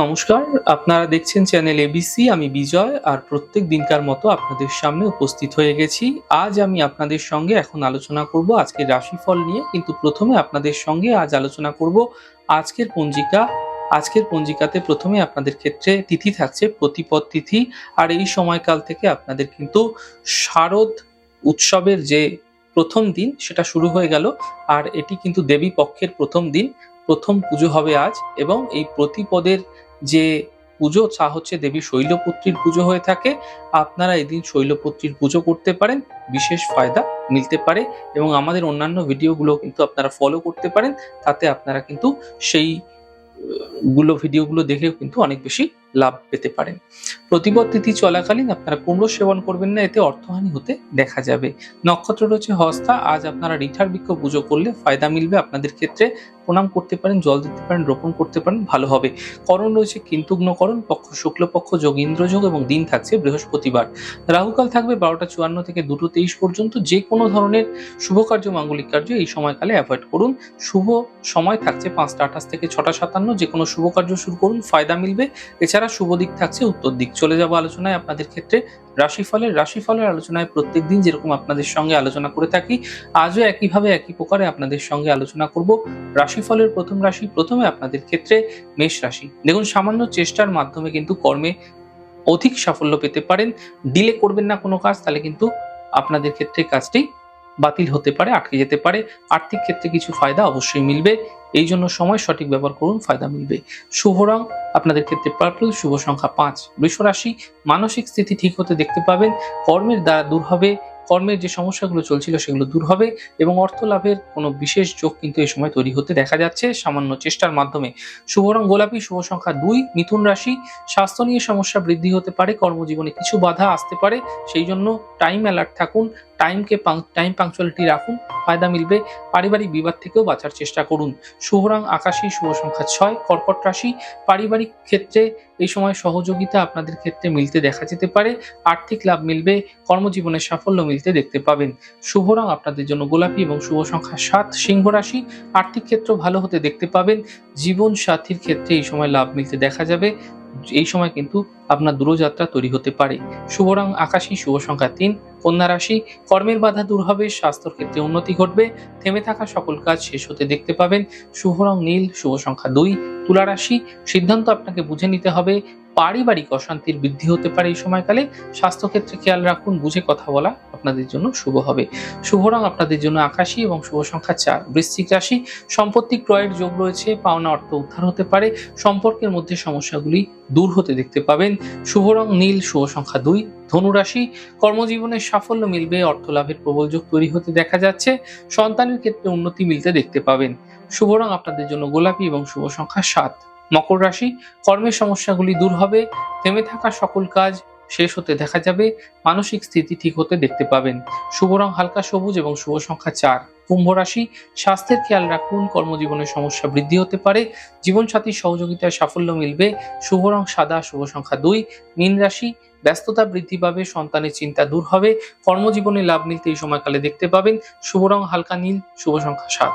নমস্কার, আপনারা দেখছেন চ্যানেল এবিসি আমি বিজয় আর প্রত্যেক দিনকার মতো আপনাদের সামনে উপস্থিত হয়ে গেছি। আজ আমি আপনাদের সঙ্গে এখন আলোচনা করব আজকের রাশিফল নিয়ে, কিন্তু প্রথমে আপনাদের সঙ্গে আজ আলোচনা করব আজকের পঞ্জিকা। আজকের পঞ্জিকাতে প্রথমে আপনাদের ক্ষেত্রে তিথি থাকছে, প্রতিপদ তিথি, আর এই সময়কাল থেকে আপনাদের কিন্তু শারদ উৎসবের যে প্রথম দিন, সেটা শুরু হয়ে গেল। আর এটি কিন্তু দেবী পক্ষের প্রথম দিন প্রথম পুজো হবে আজ এবং এই প্রতিপদের যে পুজো, তা হচ্ছে দেবী শৈলপুত্রীর পুজো হয়ে থাকে। আপনারা এদিন শৈলপুত্রীর পুজো করতে পারেন, বিশেষ ফায়দা মিলতে পারে এবং আমাদের অন্যান্য ভিডিওগুলো কিন্তু আপনারা ফলো করতে পারেন। তাতে আপনারা কিন্তু সেই গুলো, ভিডিওগুলো দেখেও কিন্তু অনেক বেশি লাভ পেতে পারেন। প্রতিপদ তিথি চলাকালীন আপনারা কুমড়ো সেবন করবেন না, এতে অর্থহানি হতে দেখা যাবে। নক্ষত্র রয়েছে হস্তা, আজ আপনারা রিঠার বৃক্ষ পুজো করলে ফায়দা মিলবে আপনাদের ক্ষেত্রে। প্রণাম করতে পারেন, জল দিতে পারেন, রোপণ করতে পারেন, ভালো হবে। করণ রয়েছে কিন্তুগ্নকরণ, পক্ষ শুক্লপক্ষ, যোগ ইন্দ্রযোগ এবং দিন থাকছে বৃহস্পতিবার। রাহুকাল থাকবে বারোটা চুয়ান্ন থেকে দুটো তেইশ পর্যন্ত। যে কোনো ধরনের শুভ কার্য, মাঙ্গলিক কার্য এই সময়কালে অ্যাভয়েড করুন। শুভ সময় থাকছে পাঁচটা আঠাশ থেকে ছটা সাতান্ন। যে কোনো শুভ কার্য শুরু করুন, ফায়দা মিলবে। এছাড়া শুভ দিক থাকছে, উত্তর দিক চলে যাব আলোচনায় আপনাদের ক্ষেত্রে। রাশিফলের রাশিফলের আলোচনায় প্রত্যেক দিন যেরকম আপনাদের সঙ্গে আলোচনা করে থাকি, আজও একইভাবে একই প্রকারে আপনাদের সঙ্গে আলোচনা করব। রাশিফলের প্রথম রাশি প্রথমে আপনাদের ক্ষেত্রে মেষ রাশি। দেখুন, সামান্য চেষ্টার মাধ্যমে কিন্তু কর্মে অধিক সাফল্য পেতে পারেন। ডিলে করবেন না কোনো কাজ, তাহলে কিন্তু আপনাদের ক্ষেত্রে কাজটি বাতিল হতে পারে, আটকে যেতে পারে। আর্থিক ক্ষেত্রে কিছু ফায়দা অবশ্যই মিলবে। এই জন্য সময় সঠিক ব্যবহার করুন, ফায়দা মিলবে। শুভ রং, আপনাদের ক্ষেত্রে পার্পল শুভ সংখ্যা পাঁচ। বৃষ রাশি, মানসিক স্থিতি ঠিক হতে দেখতে পাবেন। কর্মের দ্বারা দূর হবে। কর্মের যে সমস্যাগুলো চলছিল সেগুলো দূর হবে এবং অর্থ লাভের কোনো বিশেষ যোগ কিন্তু এই সময় তৈরি হতে দেখা যাচ্ছে সামান্য চেষ্টার মাধ্যমে। শুভ রং গোলাপি, শুভ সংখ্যা দুই। মিথুন রাশি, স্বাস্থ্য নিয়ে সমস্যা বৃদ্ধি হতে পারে। কর্মজীবনে কিছু বাধা আসতে পারে। সেই জন্য টাইম অ্যালার্ট থাকুন। টাইমকে টাইম পাংচুয়ালিটি রাখুন, ফায়দা মিলবে পারিবারিক বিবাদ থেকেও বাঁচার চেষ্টা করুন। শুভ রং আকাশী শুভ সংখ্যা ছয়, কর্কট রাশি, পারিবারিক ক্ষেত্রে এই সময় সহযোগিতা আপনাদের ক্ষেত্রে মিলতে দেখা যেতে পারে, আর্থিক লাভ মিলবে, কর্মজীবনে সাফল্য মিলতে দেখতে পাবেন। শুভ রং আপনাদের জন্য গোলাপি এবং শুভ সংখ্যা সাত, সিংহ রাশি, আর্থিক ক্ষেত্র ভালো হতে দেখতে পাবেন, জীবন সাথীর ক্ষেত্রে এই সময় লাভ মিলতে দেখা যাবে এই সময় কিন্তু আপনার দূরযাত্রা তৈরি হতে পারে। শুভ রং আকাশী শুভ সংখ্যা তিন, কন্যা রাশি, কর্মের বাধা দূর হবে, স্বাস্থ্যের ক্ষেত্রে উন্নতি ঘটবে, থেমে থাকা সকল কাজ শেষ হতে দেখতে পাবেন। শুভ রং নীল, শুভ সংখ্যা দুই, তুলা রাশি, সিদ্ধান্ত আপনাকে বুঝে নিতে হবে পারিবারিক অশান্তির বৃদ্ধি হতে পারে এই সময়কালে। স্বাস্থ্যক্ষেত্রে খেয়াল রাখুন, বুঝে কথা বলা আপনাদের জন্য শুভ হবে। শুভ রং আপনাদের জন্য আকাশী এবং শুভ সংখ্যা চার। বৃশ্চিক রাশি, সম্পত্তি ক্রয়ের যোগ রয়েছে, পাওনা অর্থ উদ্ধার হতে পারে, সম্পর্কের মধ্যে সমস্যাগুলি দূর হতে দেখতে পাবেন। শুভ রং নীল, শুভ সংখ্যা দুই। ধনুরাশি কর্মজীবনে সাফল্য মিলবে, অর্থ লাভের প্রবল যোগ তৈরি হতে দেখা যাচ্ছে, সন্তানের ক্ষেত্রে উন্নতি মিলতে দেখতে পাবেন। শুভ রং আপনাদের জন্য গোলাপি এবং শুভ সংখ্যা সাত। মকর রাশি, কর্মের সমস্যাগুলি দূর হবে, থেমে থাকা সকল কাজ শেষ হতে দেখা যাবে, মানসিক স্থিতি ঠিক হতে দেখতে পাবেন। শুভ রং হালকা সবুজ এবং শুভ সংখ্যা চার। কুম্ভ রাশি, স্বাস্থ্যের খেয়াল রাখুন, কর্মজীবনের সমস্যা বৃদ্ধি হতে পারে, জীবনসাথীর সহযোগিতায় সাফল্য মিলবে, শুভ রং সাদা, শুভ সংখ্যা দুই। মীন রাশি, ব্যস্ততা বৃদ্ধি পাবে, সন্তানের চিন্তা দূর হবে, কর্মজীবনে লাভ মিলতে এই সময়কালে দেখতে পাবেন, শুভ রং হালকা নীল, শুভ সংখ্যা সাত।